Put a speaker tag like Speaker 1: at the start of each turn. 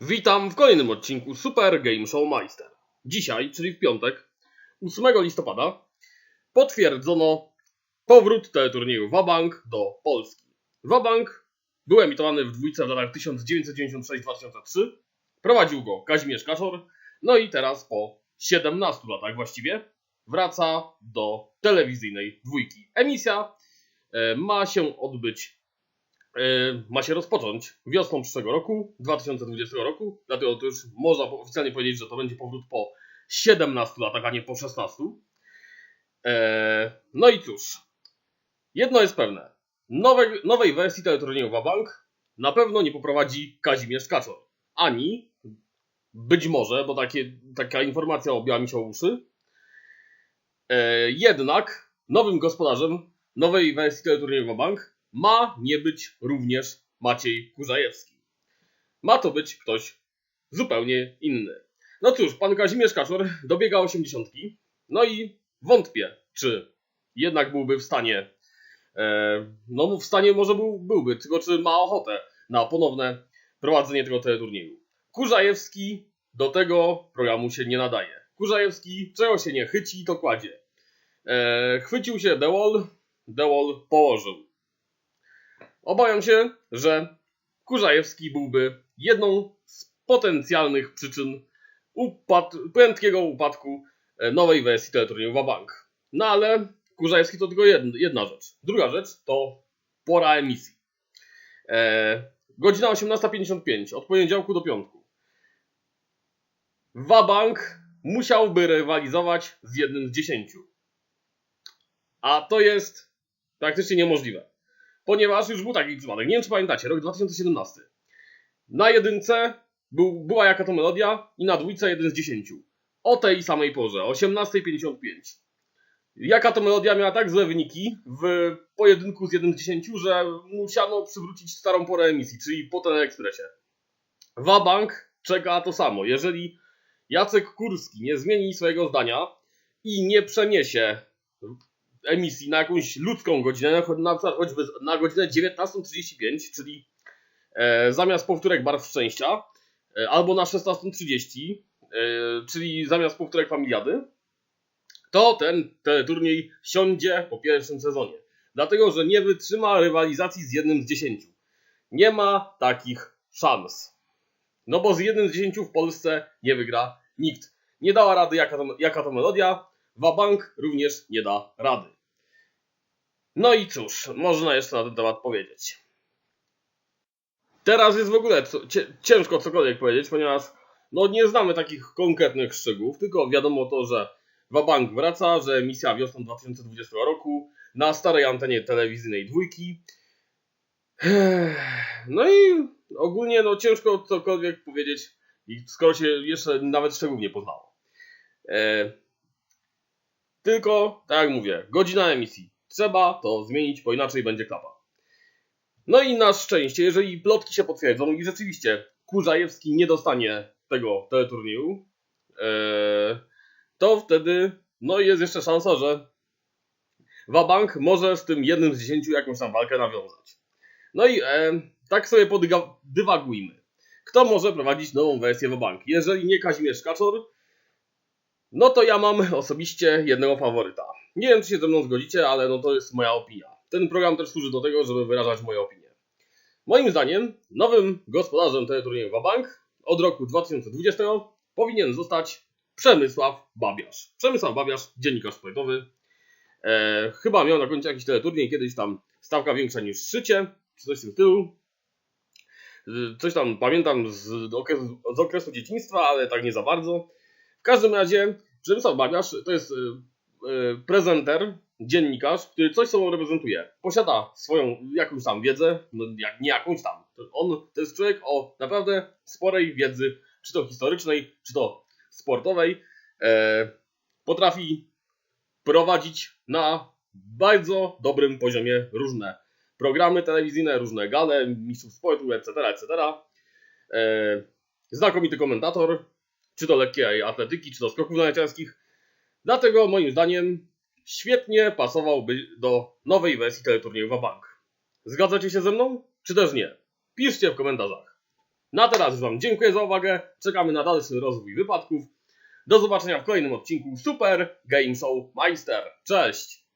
Speaker 1: Witam w kolejnym odcinku Super Game Show Meister. Dzisiaj, czyli w piątek, 8 listopada, potwierdzono powrót teleturnieju Wabank do Polski. Wabank był emitowany w dwójce w latach 1996-2003. Prowadził go Kazimierz Kaszor. No i teraz po 17 latach właściwie wraca do telewizyjnej dwójki. Emisja e, ma się odbyć ma się rozpocząć wiosną przyszłego roku, 2020 roku. Dlatego to już można oficjalnie powiedzieć, że to będzie powrót po 17 latach, a nie po 16. E, No i cóż, jedno jest pewne. Nowe, nowej wersji teleturnieju Wabank na pewno nie poprowadzi Kazimierz Kaczor. Ani, być może, bo takie, taka informacja obiła mi się o uszy, e, jednak nowym gospodarzem nowej wersji teleturnieju Wabank ma nie być również Maciej Kurzajewski. Ma to być ktoś zupełnie inny. No cóż, pan Kazimierz Kaczor dobiega osiemdziesiątki, no i wątpię, czy jednak byłby w stanie, e, no w stanie może był, byłby, tylko czy ma ochotę na ponowne prowadzenie tego teleturnieju. Kurzajewski do tego programu się nie nadaje. Kurzajewski czego się nie chyci, to kładzie. E, chwycił się Dewol, Dewol położył. Obawiam się, że Kurzajewski byłby jedną z potencjalnych przyczyn upad prędkiego upadku e, nowej wersji teleturnieju Wabank. No ale Kurzajewski to tylko jedna, jedna rzecz. Druga rzecz to pora emisji. E, godzina 18.55 od poniedziałku do piątku. Wabank musiałby rywalizować z jednym z dziesięciu. A to jest praktycznie niemożliwe ponieważ już był taki przypadek. Nie wiem, czy pamiętacie, rok 2017. Na jedynce był, była jaka to melodia i na dwójce jeden z dziesięciu. O tej samej porze, 18.55. Jaka to melodia miała tak złe wyniki w pojedynku z 1 z 10, że musiano przywrócić starą porę emisji, czyli po Teleekspresie. Wabank czeka to samo. Jeżeli Jacek Kurski nie zmieni swojego zdania i nie przeniesie emisji na jakąś ludzką godzinę, na choćby na godzinę 19.35, czyli e, zamiast powtórek Barw Szczęścia, e, albo na 16.30, e, czyli zamiast powtórek Familiady, to ten teleturniej siądzie po pierwszym sezonie. Dlatego, że nie wytrzyma rywalizacji z jednym z dziesięciu. Nie ma takich szans. No bo z jednym z dziesięciu w Polsce nie wygra nikt. Nie dała rady jaka to, jaka to melodia, Wabank również nie da rady. No i cóż, można jeszcze na ten temat powiedzieć. Teraz jest w ogóle ciężko cokolwiek powiedzieć, ponieważ no, nie znamy takich konkretnych szczegółów, tylko wiadomo to, że Wabank wraca, że misja wiosną 2020 roku na starej antenie telewizyjnej dwójki. No i ogólnie no, ciężko cokolwiek powiedzieć, skoro się jeszcze nawet szczegółów nie poznało. E, tylko, tak jak mówię, godzina emisji. Trzeba to zmienić, bo inaczej będzie klapa. No i na szczęście, jeżeli plotki się potwierdzą i rzeczywiście Kurzajewski nie dostanie tego teleturnieju, ee, to wtedy no jest jeszcze szansa, że Wabank może z tym jednym z dziesięciu jakąś tam walkę nawiązać. No i e, tak sobie podywagujmy. Kto może prowadzić nową wersję Wabank? Jeżeli nie Kazimierz Kaczor, no to ja mam osobiście jednego faworyta. Nie wiem, czy się ze mną zgodzicie, ale no to jest moja opinia. Ten program też służy do tego, żeby wyrażać moje opinie. Moim zdaniem nowym gospodarzem teleturnieju Wabank od roku 2020 powinien zostać Przemysław Babiarz. Przemysław Babiarz, dziennikarz sportowy. E, chyba miał na końcu jakiś teleturniej, kiedyś tam stawka większa niż szycie, czy coś w tym stylu. E, coś tam pamiętam z okresu, z okresu dzieciństwa, ale tak nie za bardzo. W każdym razie Przemysław Babiarz to jest e, prezenter, dziennikarz, który coś sobą reprezentuje. Posiada swoją jakąś tam wiedzę, no jak, nie jakąś tam. On to jest człowiek o naprawdę sporej wiedzy, czy to historycznej, czy to sportowej. E, potrafi prowadzić na bardzo dobrym poziomie różne programy telewizyjne, różne gale, mistrzów sportu, etc., etc. E, znakomity komentator, czy to lekkiej atletyki, czy to skoków narciarskich. Dlatego moim zdaniem świetnie pasowałby do nowej wersji teleturnieju Wabank. Zgadzacie się ze mną? Czy też nie? Piszcie w komentarzach. Na teraz już Wam dziękuję za uwagę. Czekamy na dalszy rozwój wypadków. Do zobaczenia w kolejnym odcinku Super Game Show Meister. Cześć!